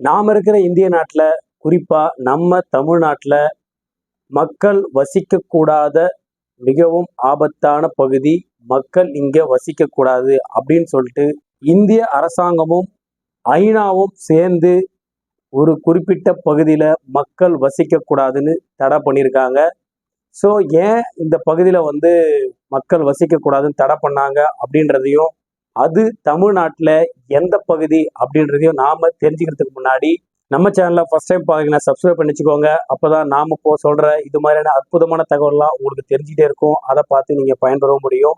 நாம் இருக்கிற இந்திய நாட்டில் குறிப்பாக நம்ம தமிழ்நாட்டில் மக்கள் வசிக்கக்கூடாத மிகவும் ஆபத்தான பகுதி மக்கள் இங்கே வசிக்கக்கூடாது அப்படின்னு சொல்லிட்டு இந்திய அரசாங்கமும் ஐநாவும் சேர்ந்து ஒரு குறிப்பிட்ட பகுதியில் மக்கள் வசிக்கக்கூடாதுன்னு தடை பண்ணியிருக்காங்க. ஸோ ஏன் இந்த பகுதியில் வந்து மக்கள் வசிக்கக்கூடாதுன்னு தடை பண்ணாங்க அப்படின்றதையும் அது தமிழ்நாட்டில் எந்த பகுதி அப்படின்றதையும் நாம் தெரிஞ்சுக்கிறதுக்கு முன்னாடி நம்ம சேனலை ஃபஸ்ட் டைம் பார்த்தீங்கன்னா சப்ஸ்கிரைப் பண்ணிச்சுக்கோங்க அப்போ தான் நாம் இப்போ சொல்கிற இது மாதிரியான அற்புதமான தகவல்லாம் உங்களுக்கு தெரிஞ்சுட்டே இருக்கும். அதை பார்த்து நீங்கள் பயன்பெற முடியும்.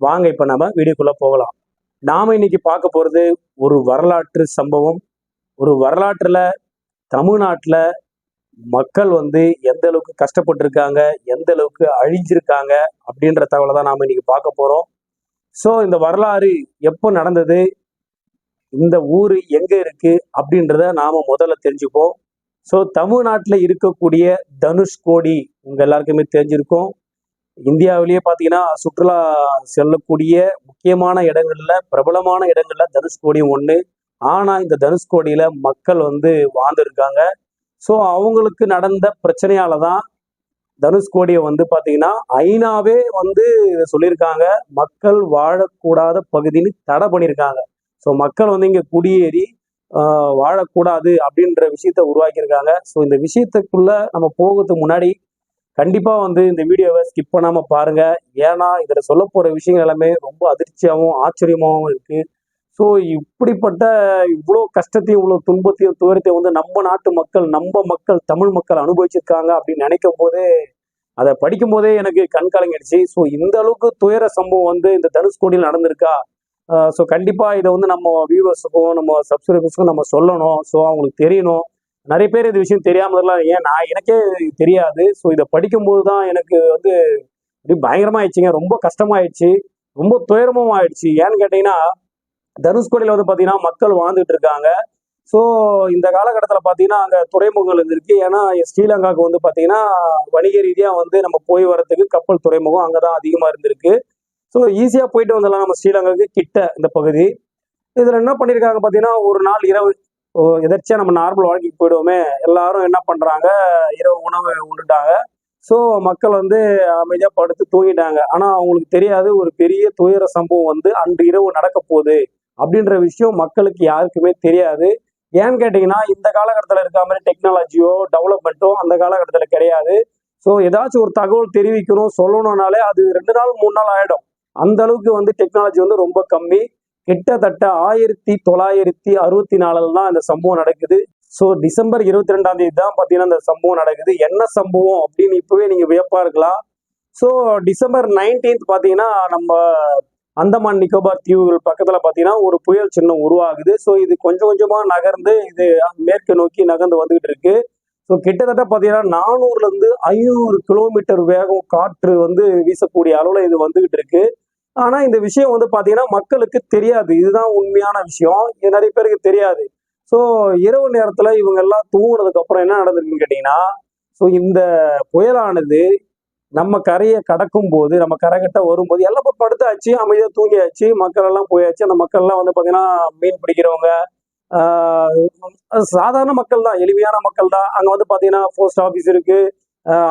வாங்க இப்போ நம்ம வீடியோக்குள்ளே போகலாம். நாம இன்னைக்கு பார்க்க போகிறது ஒரு வரலாற்று சம்பவம். ஒரு வரலாற்றில் தமிழ்நாட்டில் மக்கள் வந்து எந்த அளவுக்கு கஷ்டப்பட்டிருக்காங்க எந்த அளவுக்கு அழிஞ்சிருக்காங்க அப்படின்ற தகவலை தான் நாம் இன்னைக்கு பார்க்க போகிறோம் ஸோ இந்த வரலாறு எப்போ நடந்தது? இந்த ஊர் எங்கே இருக்கு? அப்படின்றத நாம் முதல்ல தெரிஞ்சுப்போம். ஸோ தமிழ்நாட்டில் இருக்கக்கூடிய தனுஷ்கோடி உங்கள் எல்லாருக்குமே தெரிஞ்சிருக்கும். இந்தியாவிலேயே பார்த்தீங்கன்னா சுற்றுலா செல்லக்கூடிய முக்கியமான இடங்கள்ல பிரபலமான இடங்கள்ல தனுஷ்கோடியும் ஒன்று ஆனால் இந்த தனுஷ்கோடியில் மக்கள் வந்து வாழ்ந்துருக்காங்க. ஸோ அவங்களுக்கு நடந்த பிரச்சனையால தான் தனுஷ்கோடியை வந்து பார்த்தீங்கன்னா ஐநாவே வந்து இதை சொல்லியிருக்காங்க. மக்கள் வாழக்கூடாத பகுதின்னு தடை பண்ணியிருக்காங்க. ஸோ மக்கள் வந்து இங்கே குடியேறி வாழக்கூடாது அப்படின்ற விஷயத்த உருவாக்கியிருக்காங்க. ஸோ இந்த விஷயத்துக்குள்ள நம்ம போகிறதுக்கு முன்னாடி கண்டிப்பாக வந்து இந்த வீடியோவை ஸ்கிப் பண்ணாமல் பாருங்கள் ஏன்னா இதில் சொல்ல போகிற விஷயங்கள் எல்லாமே ரொம்ப அதிர்ச்சியாகவும் ஆச்சரியமாகவும் இருக்குது ஸோ இப்படிப்பட்ட இவ்வளோ கஷ்டத்தையும் இவ்வளோ துன்பத்தையும் துயரத்தையும் வந்து நம்ம நாட்டு மக்கள் நம்ம மக்கள் தமிழ் மக்கள் அனுபவிச்சிருக்காங்க அப்படின்னு நினைக்கும் போதே அதை படிக்கும் போதே எனக்கு கண் கலங்கிடுச்சு. ஸோ இந்த அளவுக்கு துயர சம்பவம் வந்து இந்த தனுஷ்கோடியில் நடந்திருக்கா? ஸோ கண்டிப்பாக இதை வந்து நம்ம வியூவர்ஸுக்கும் நம்ம சப்ஸ்கிரைபர்ஸுக்கும் நம்ம சொல்லணும். ஸோ அவங்களுக்கு தெரியணும். நிறைய பேர் இந்த விஷயம் தெரியாமலாம் ஏன் நான் எனக்கே தெரியாது. ஸோ இதை படிக்கும்போது தான் எனக்கு வந்து அப்படி பயங்கரமா ஆயிடுச்சுங்க ரொம்ப கஷ்டமாயிடுச்சு. ரொம்ப துயரமும் ஆயிடுச்சு. ஏன்னு கேட்டிங்கன்னா தனுஷ்கோடியில் வந்து பார்த்தீங்கன்னா மக்கள் வாழ்ந்துட்டு இருக்காங்க. ஸோ இந்த காலகட்டத்தில் பார்த்தீங்கன்னா அங்கே துறைமுகங்கள் இருந்திருக்கு. ஏன்னா ஸ்ரீலங்காவுக்கு வந்து பார்த்தீங்கன்னா வணிக ரீதியாக வந்து நம்ம போய் வரத்துக்கு கப்பல் துறைமுகம் அங்கே தான் அதிகமாக இருந்திருக்கு ஸோ ஈஸியாக போயிட்டு வந்துடலாம் நம்ம ஸ்ரீலங்காவுக்கு கிட்ட இந்த பகுதி. இதில் என்ன பண்ணியிருக்காங்க பார்த்தீங்கன்னா ஒரு நாள் இரவு எதர்ச்சியாக நம்ம நார்மல் வாழ்க்கைக்கு போயிடுவோமே. எல்லாரும் என்ன பண்றாங்க? இரவு உணவு உண்டுட்டாங்க. ஸோ மக்கள் வந்து அமைதியாக படுத்து தூங்கிட்டாங்க. ஆனால் அவங்களுக்கு தெரியாது ஒரு பெரிய துயர சம்பவம் வந்து அன்று இரவு நடக்க போகுது அப்படின்ற விஷயம் மக்களுக்கு யாருக்குமே தெரியாது. ஏன்னு கேட்டிங்கன்னா இந்த காலகட்டத்தில் இருக்க மாதிரி டெக்னாலஜியோ டெவலப்மெண்ட்டோ அந்த காலகட்டத்தில் கிடையாது. ஸோ ஏதாச்சும் ஒரு தகவல் தெரிவிக்கணும் சொல்லணும்னாலே அது ரெண்டு நாள் மூணு நாள் ஆகிடும் அந்த அளவுக்கு வந்து டெக்னாலஜி வந்து ரொம்ப கம்மி. கிட்டத்தட்ட ஆயிரத்தி தொள்ளாயிரத்தி அறுபத்தி நாலுல தான் இந்த சம்பவம் நடக்குது. ஸோ டிசம்பர் இருபத்தி ரெண்டாம் தேதி தான் பார்த்தீங்கன்னா இந்த சம்பவம் நடக்குது. என்ன சம்பவம் அப்படின்னு இப்பவே நீங்க வியப்பா இருக்கலாம். ஸோ டிசம்பர் நைன்டீன்த் பார்த்தீங்கன்னா நம்ம அந்தமான் நிக்கோபார் தீவுகள் பக்கத்துல பார்த்தீங்கன்னா ஒரு புயல் சின்னம் உருவாகுது. ஸோ இது கொஞ்சம் கொஞ்சமா நகர்ந்து இது மேற்கு நோக்கி நகர்ந்து வந்துகிட்டு இருக்கு. ஸோ கிட்டத்தட்ட பார்த்தீங்கன்னா நானூறுல இருந்து ஐநூறு கிலோமீட்டர் வேகம் காற்று வந்து வீசக்கூடிய அளவுல இது வந்துகிட்டு இருக்கு. ஆனா இந்த விஷயம் வந்து பாத்தீங்கன்னா மக்களுக்கு தெரியாது. இதுதான் உண்மையான விஷயம். இது நிறைய பேருக்கு தெரியாது. ஸோ இரவு நேரத்துல இவங்க எல்லாம் தூங்குனதுக்கு அப்புறம் என்ன நடந்திருக்குன்னு கேட்டீங்கன்னா ஸோ இந்த புயலானது நம்ம கரையை கடக்கும் போது நம்ம கரைகிட்ட வரும்போது எல்லாம் இப்போ படுத்தாச்சு அமைதியாக தூங்கியாச்சு மக்கள் எல்லாம் போயாச்சு. அந்த மக்கள்லாம் வந்து பாத்தீங்கன்னா மீன் பிடிக்கிறவங்க சாதாரண மக்கள் தான் எளிமையான மக்கள் தான். அங்கே வந்து பார்த்தீங்கன்னா போஸ்ட் ஆஃபீஸ் இருக்கு.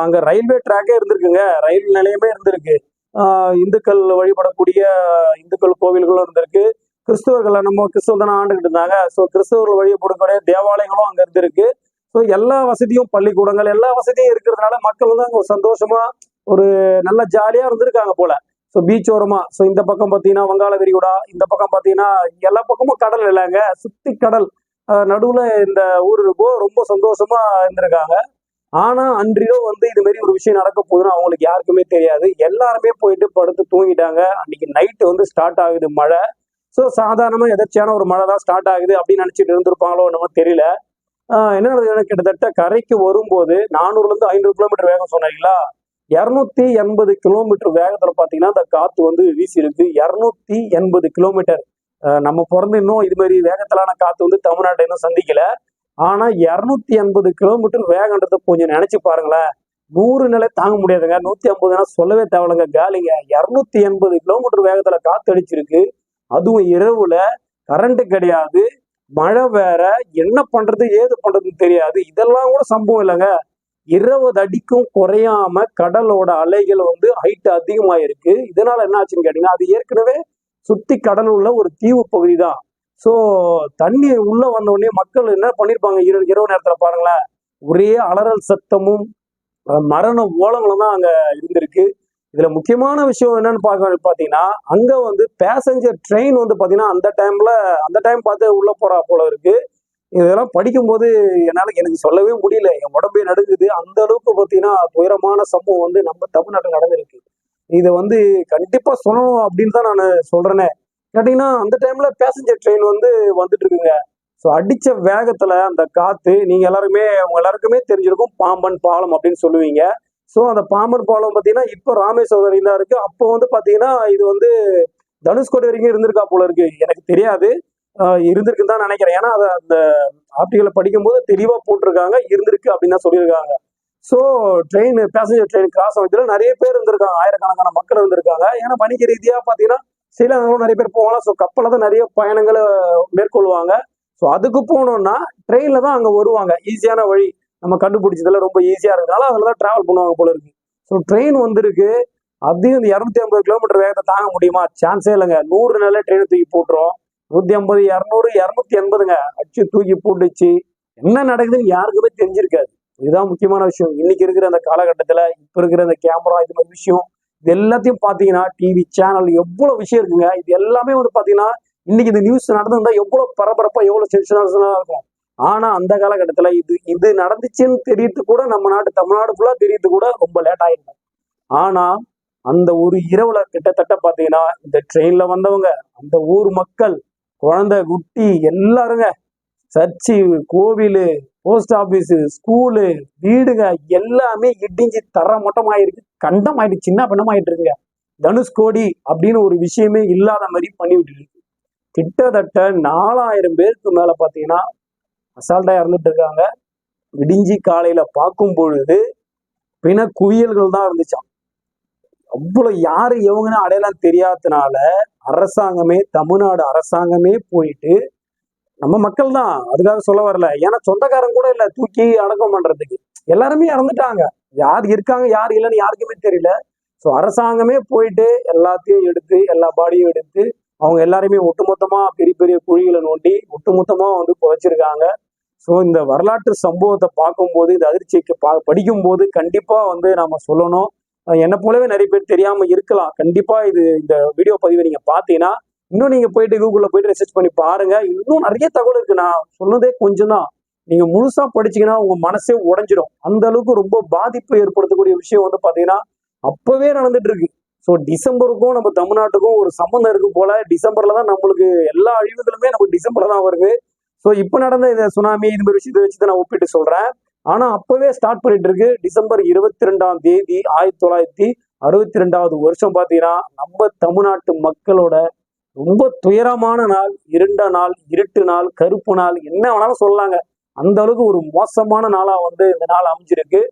அங்கே ரயில்வே ட்ராக்கே இருந்திருக்குங்க. ரயில் நிலையமே இருந்திருக்கு. இந்துக்கள் வழிபடக்கூடிய இந்துக்கள் கோவில்களும் இருந்திருக்கு. கிறிஸ்துவர்களை நம்ம கிறிஸ்துவ தானே ஆண்டுகிட்டு இருந்தாங்க. ஸோ கிறிஸ்துவர்கள் வழிபடக்கூடிய தேவாலயங்களும் அங்கே இருந்திருக்கு. ஸோ எல்லா வசதியும் பள்ளிக்கூடங்கள் எல்லா வசதியும் இருக்கிறதுனால மக்கள் வந்து அங்கே ஒரு சந்தோஷமா ஒரு நல்ல ஜாலியா இருந்திருக்காங்க போல. ஸோ பீச் ஓரமா ஸோ இந்த பக்கம் பார்த்தீங்கன்னா வங்காள விரிகுடா இந்த பக்கம் பார்த்தீங்கன்னா எல்லா பக்கமும் கடல் இல்லைங்க. சுத்தி கடல். நடுவில் நடுவுல இந்த ஊர் இருக்கோ ரொம்ப சந்தோஷமா இருந்திருக்காங்க. ஆனா அன்றிலோ வந்து இது மாதிரி ஒரு விஷயம் நடக்க போகுதுன்னு அவங்களுக்கு யாருக்குமே தெரியாது. எல்லாருமே போயிட்டு படுத்து தூங்கிட்டாங்க. அன்னைக்கு நைட்டு வந்து ஸ்டார்ட் ஆகுது மழை. ஸோ சாதாரணமா எதாச்சியான ஒரு மழை தான் ஸ்டார்ட் ஆகுது அப்படின்னு நினைச்சிட்டு இருந்திருப்பாங்களோ என்னமோ தெரியல. என்ன நடக்குதுன்னா, கிட்டத்தட்ட கரைக்கு வரும்போது நானூறுல இருந்து ஐநூறு கிலோமீட்டர் வேகம் சொன்னீங்களா இரநூத்தி எண்பது கிலோமீட்டர் வேகத்துல பாத்தீங்கன்னா அந்த காத்து வந்து வீசி இருக்கு இரநூத்தி எண்பது கிலோமீட்டர் நம்ம பிறந்து இன்னும் இது மாதிரி வேகத்திலான காத்து வந்து தமிழ்நாட்டை இன்னும் சந்திக்கல. ஆனா இரநூத்தி எண்பது கிலோமீட்டர் வேகன்றத கொஞ்சம் நினைச்சு பாருங்களேன். நூறு நிலை தாங்க முடியாதுங்க. நூத்தி ஐம்பதுனா சொல்லவே தேவையில்லைங்க. காலிங்க. இரநூத்தி எண்பது கிலோமீட்டர் வேகத்துல காத்து அடிச்சிருக்கு. அதுவும் இரவுல கரண்ட் கிடையாது. மழை வேற. என்ன பண்றது? ஏது பண்றதுன்னு தெரியாது. இதெல்லாம் கூட சம்பவம் இல்லைங்க. இருபது அடிக்கும் குறையாம கடலோட அலைகள் வந்து ஹைட் அதிகமாயிருக்கு. இதனால என்ன ஆச்சுன்னு கேட்டீங்கன்னா அது ஏற்கனவே சுத்தி கடல் உள்ள ஒரு தீவு பகுதி தான் ஸோ தண்ணி உள்ள வந்த உடனே மக்கள் என்ன பண்ணிருப்பாங்க? இரவு இரவு நேரத்துல பாருங்களேன். ஒரே அலறல் சத்தமும் மரண ஓலங்களும் தான் அங்க இருந்திருக்கு. இதுல முக்கியமான விஷயம் என்னன்னு பார்க்க பாத்தீங்கன்னா அங்க வந்து பேசஞ்சர் ட்ரெயின் வந்து பாத்தீங்கன்னா அந்த டைம்ல அந்த டைம் பார்த்து உள்ள போறா போல இருக்கு. இதெல்லாம் படிக்கும்போது என்னால எனக்கு சொல்லவே முடியல. என் உடம்பே நடுங்குது. அந்த அளவுக்கு பார்த்தீங்கன்னா துயரமான சம்பவம் வந்து நம்ம தமிழ்நாட்டில் நடந்திருக்கு. இதை வந்து கண்டிப்பாக சொல்லணும் அப்படின்னு தான் நான் சொல்றேனே. கேட்டீங்கன்னா அந்த டைம்ல பேசஞ்சர் ட்ரெயின் வந்து வந்துட்டு இருக்குங்க. ஸோ அடித்த வேகத்தில் அந்த காற்று நீங்கள் எல்லாருமே உங்க எல்லாருக்குமே தெரிஞ்சிருக்கும் பாம்பன் பாலம் அப்படின்னு சொல்லுவீங்க. ஸோ அந்த பாம்பன் பாலம் பார்த்தீங்கன்னா இப்போ ராமேஸ்வரம் வரையும் தான் இருக்கு. அப்போ வந்து பார்த்தீங்கன்னா இது வந்து தனுஷ்கோடி வரைக்கும் இருந்திருக்கா போல இருக்கு. எனக்கு தெரியாது. இருந்திருக்குன்னு தான் நினைக்கிறேன். ஏன்னா அதை அந்த ஆப்டிகளை படிக்கும்போது தெளிவாக போட்டிருக்காங்க இருந்திருக்கு அப்படின்னு தான் சொல்லியிருக்காங்க. So train passenger train cross ஆகுதுல நிறைய பேர் இருந்திருக்காங்க. ஆயிரக்கணக்கான மக்கள் இருந்திருக்காங்க. ஏன்னா வணிக ரீதியாக பார்த்தீங்கன்னா ஸ்ரீலங்காவும் நிறைய பேர் போகலாம் ஸோ கப்பலில் தான் நிறைய பயணங்களை மேற்கொள்வாங்க. ஸோ அதுக்கு போகணும்னா ட்ரெயினில் தான் அங்கே வருவாங்க. ஈஸியான வழி. நம்ம கண்டுபிடிச்சதுல ரொம்ப ஈஸியாக இருக்கிறதுனால அதில் தான் ட்ராவல் பண்ணுவாங்க போல இருக்கு. ஸோ ட்ரெயின் வந்திருக்கு. அதையும் இந்த இரநூத்தி ஐம்பது கிலோமீட்டர் வேகத்தை தாங்க முடியுமா? சான்ஸே இல்லைங்க. நூறு நாளே ட்ரெயினை தூக்கி போட்டுரும். நூற்றி ஐம்பது இரநூறு இரநூத்தி எண்பதுங்க. அச்சு தூக்கி போட்டுச்சு. என்ன நடக்குதுன்னு யாருக்குமே தெரிஞ்சிருக்காது. இதுதான் முக்கியமான விஷயம். இன்னைக்கு இருக்கிற அந்த காலகட்டத்தில் இப்போ இருக்கிற அந்த கேமரா இது மாதிரி விஷயம் இது எல்லாத்தையும் பார்த்தீங்கன்னா டிவி சேனல் எவ்வளோ விஷயம் இருக்குங்க. இது எல்லாமே வந்து பாத்தீங்கன்னா இன்னைக்கு இந்த நியூஸ் நடந்திருந்தா எவ்வளோ பரபரப்பாக எவ்வளோ சென்ஷனாக இருக்கும். ஆனா அந்த காலகட்டத்தில் இது இது நடந்துச்சுன்னு தெரியறது கூட நம்ம நாட்டு தமிழ்நாடு ஃபுல்லா தெரியறது கூட ரொம்ப லேட் ஆயிருக்கும் ஆனா அந்த ஒரு இரவுல கிட்டத்தட்ட பார்த்தீங்கன்னா இந்த ட்ரெயின்ல வந்தவங்க அந்த ஊர் மக்கள் குழந்தை குட்டி எல்லாருங்க. சர்ச்சு கோவில் போஸ்ட் ஆஃபீஸு ஸ்கூலு வீடுங்க எல்லாமே இடிஞ்சு தர மட்டமாயிருக்கு கண்டம் ஆயிட்டு சின்ன பின்னமாயிட்டு இருக்குங்க தனுஷ்கோடி அப்படின்னு ஒரு விஷயமே இல்லாத மாதிரி பண்ணிவிட்டு இருக்கு கிட்டத்தட்ட நாலாயிரம் பேருக்கு மேல பாத்தீங்கன்னா அசால்ட்டா இறந்துட்டு இருக்காங்க விடிஞ்சி காலையில பார்க்கும் பொழுது பிண குவியல்கள் தான் இருந்துச்சாம். அவ்வளவு யாரு எவங்கன்னு அடையாளம் தெரியாதனால அரசாங்கமே தமிழ்நாடு அரசாங்கமே போயிட்டு நம்ம மக்கள் தான். அதுக்காக சொல்ல வரல. ஏன்னா சொந்தக்காரங்க கூட இல்ல. தூக்கி அடக்கம் பண்றதுக்கு. எல்லாருமே இறந்துட்டாங்க. யார் இருக்காங்க யார் இல்லைன்னு யாருக்குமே தெரியல. ஸோ அரசாங்கமே போயிட்டு எல்லாத்தையும் எடுத்து எல்லா பாடியும் எடுத்து அவங்க எல்லாருமே ஒட்டுமொத்தமா பெரிய பெரிய குழிகளை நோண்டி ஒட்டுமொத்தமா வந்து புதைச்சிருக்காங்க. ஸோ இந்த வரலாற்று சம்பவத்தை பார்க்கும்போது இந்த அதிர்ச்சிக்கு பா படிக்கும்போது கண்டிப்பா வந்து நாம சொல்லணும். என்னை போலவே நிறைய பேர் தெரியாம இருக்கலாம். கண்டிப்பா இது இந்த வீடியோ பதிவை நீங்க பார்த்தீங்கன்னா இன்னும் நீங்க போயிட்டு கூகுள்ல போயிட்டு ரிசர்ச் பண்ணி பாருங்க. இன்னும் நிறைய தகவல் இருக்கு. நான் சொன்னதே கொஞ்சம் தான் நீங்க முழுசா படிச்சீங்கன்னா உங்க மனசே உடஞ்சிடும். அந்த அளவுக்கு ரொம்ப பாதிப்பு ஏற்படுத்தக்கூடிய விஷயம் வந்து பாத்தீங்கன்னா அப்பவே நடந்துட்டு இருக்கு ஸோ டிசம்பருக்கும் நம்ம தமிழ்நாட்டுக்கும் ஒரு சம்மந்தம் இருக்கு போல. டிசம்பர்ல தான் நம்மளுக்கு எல்லா அழிவுகளுமே நமக்கு டிசம்பர்ல தான் வருது. ஸோ இப்போ நடந்த இந்த சுனாமி இது மாதிரி விஷயத்தை வச்சு தான் நான் ஒப்பிட்டு சொல்றேன். ஆனா அப்பவே ஸ்டார்ட் பண்ணிட்டு இருக்கு. டிசம்பர் இருபத்தி ரெண்டாம் தேதி ஆயிரத்தி தொள்ளாயிரத்தி அறுபத்தி ரெண்டாவது வருஷம் பாத்தீங்கன்னா நம்ம தமிழ்நாட்டு மக்களோட ரொம்ப துயரமான நாள் இருண்ட நாள் இருட்டு நாள் கருப்பு நாள் என்ன வேணாலும் சொல்லலாங்க. அந்த அளவுக்கு ஒரு மோசமான நாளா வந்து இந்த நாள் அமைஞ்சிருக்கு.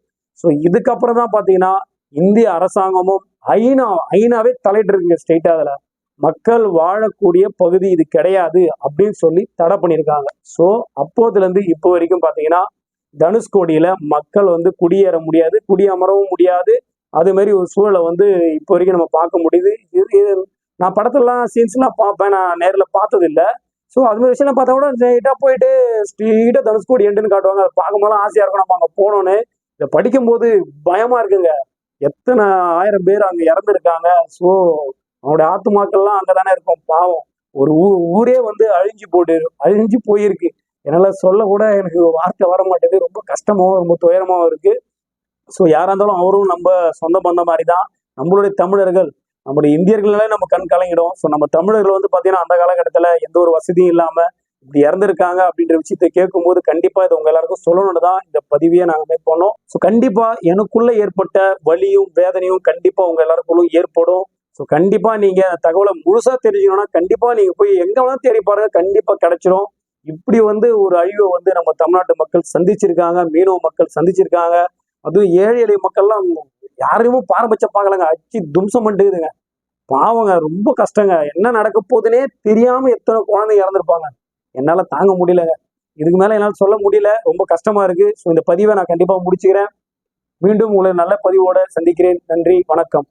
ஸோ இதுக்கப்புறம் தான் பாத்தீங்கன்னா இந்திய அரசாங்கமும் ஐநா ஐநாவே தலையிட்டு இருக்குங்க ஸ்டேட் அதில். மக்கள் வாழக்கூடிய பகுதி இது கிடையாது அப்படின்னு சொல்லி தடை பண்ணியிருக்காங்க. ஸோ அப்போதுலேருந்து இப்போ வரைக்கும் பார்த்தீங்கன்னா தனுஷ்கோடியில மக்கள் வந்து குடியேற முடியாது குடியமரவும் முடியாது. அது மாதிரி ஒரு சூழலை வந்து இப்போ வரைக்கும் நம்ம பார்க்க முடியுது. இது நான் படத்துலலாம் சீன்ஸ்லாம் பார்ப்பேன். நான் நேரில் பார்த்தது இல்லை ஸோ அது மாதிரி விஷயம் பார்த்தா கூட ஸ்ட்ரெயிட்டாக போயிட்டு ஸ்ட்ரீட்டாக தனுஷ்கோடி எண்டுன்னு காட்டுவாங்க. அதை பார்க்கும்போது ஆசையாக இருக்கும். நம்ம அங்கே போனோன்னு. இதை படிக்கும்போது பயமா இருக்குங்க. எத்தனை ஆயிரம் பேர் அங்கே இறந்துருக்காங்க. ஸோ அவனுடைய ஆத்துமாக்கள்லாம் அங்கே தானே இருக்கும். பாவம். ஒரு ஊ ஊரே வந்து அழிஞ்சு போட்டு அழிஞ்சு போயிருக்கு. என்னால் சொல்லக்கூட எனக்கு வார்த்தை வர மாட்டேது ரொம்ப கஷ்டமாகவும் ரொம்ப துயரமாகவும் இருக்கு. ஸோ யாராக இருந்தாலும் அவரும் நம்ம சொந்த பந்த மாதிரி தான் நம்மளுடைய தமிழர்கள் நம்முடைய இந்தியர்களே நம்ம கண் கலங்கிடும். ஸோ நம்ம தமிழர்கள் வந்து பார்த்தீங்கன்னா அந்த காலகட்டத்தில் எந்த ஒரு வசதியும் இல்லாமல் இப்படி இறந்துருக்காங்க அப்படின்ற விஷயத்தை கேட்கும்போது கண்டிப்பாக இது உங்கள் எல்லாருக்கும் சொல்லணும்னு தான் இந்த பதிவியை நாங்கள் மேக் பண்ணோம். ஸோ கண்டிப்பாக எனக்குள்ள ஏற்பட்ட வலியும் வேதனையும் கண்டிப்பாக உங்கள் எல்லாருக்குள்ளும் ஏற்படும். ஸோ கண்டிப்பாக நீங்கள் தகவலை முழுசாக தெரிஞ்சுக்கணும்னா கண்டிப்பாக நீங்கள் போய் எங்கே வேணாலும் தேடி பாருங்கள் கண்டிப்பாக கிடைச்சிரும். இப்படி வந்து ஒரு அழிவை வந்து நம்ம தமிழ்நாட்டு மக்கள் சந்திச்சிருக்காங்க மீனவ மக்கள் சந்திச்சிருக்காங்க. அதுவும் ஏழை எளிய மக்கள்லாம் யாரையுமே பாரபட்சம் பார்க்கலங்க. அச்சு தும்சம் பண்ணிட்டுதுங்க பாவங்க ரொம்ப கஷ்டங்க. என்ன நடக்க போகுதுன்னே தெரியாம எத்தனை குழந்தை இறந்துருப்பாங்க. என்னால தாங்க முடியல இதுக்கு மேல என்னால் சொல்ல முடியல. ரொம்ப கஷ்டமா இருக்கு. ஸோ இந்த பதிவை நான் கண்டிப்பா முடிச்சுக்கிறேன். மீண்டும் உங்களை நல்ல பதிவோட சந்திக்கிறேன். நன்றி வணக்கம்.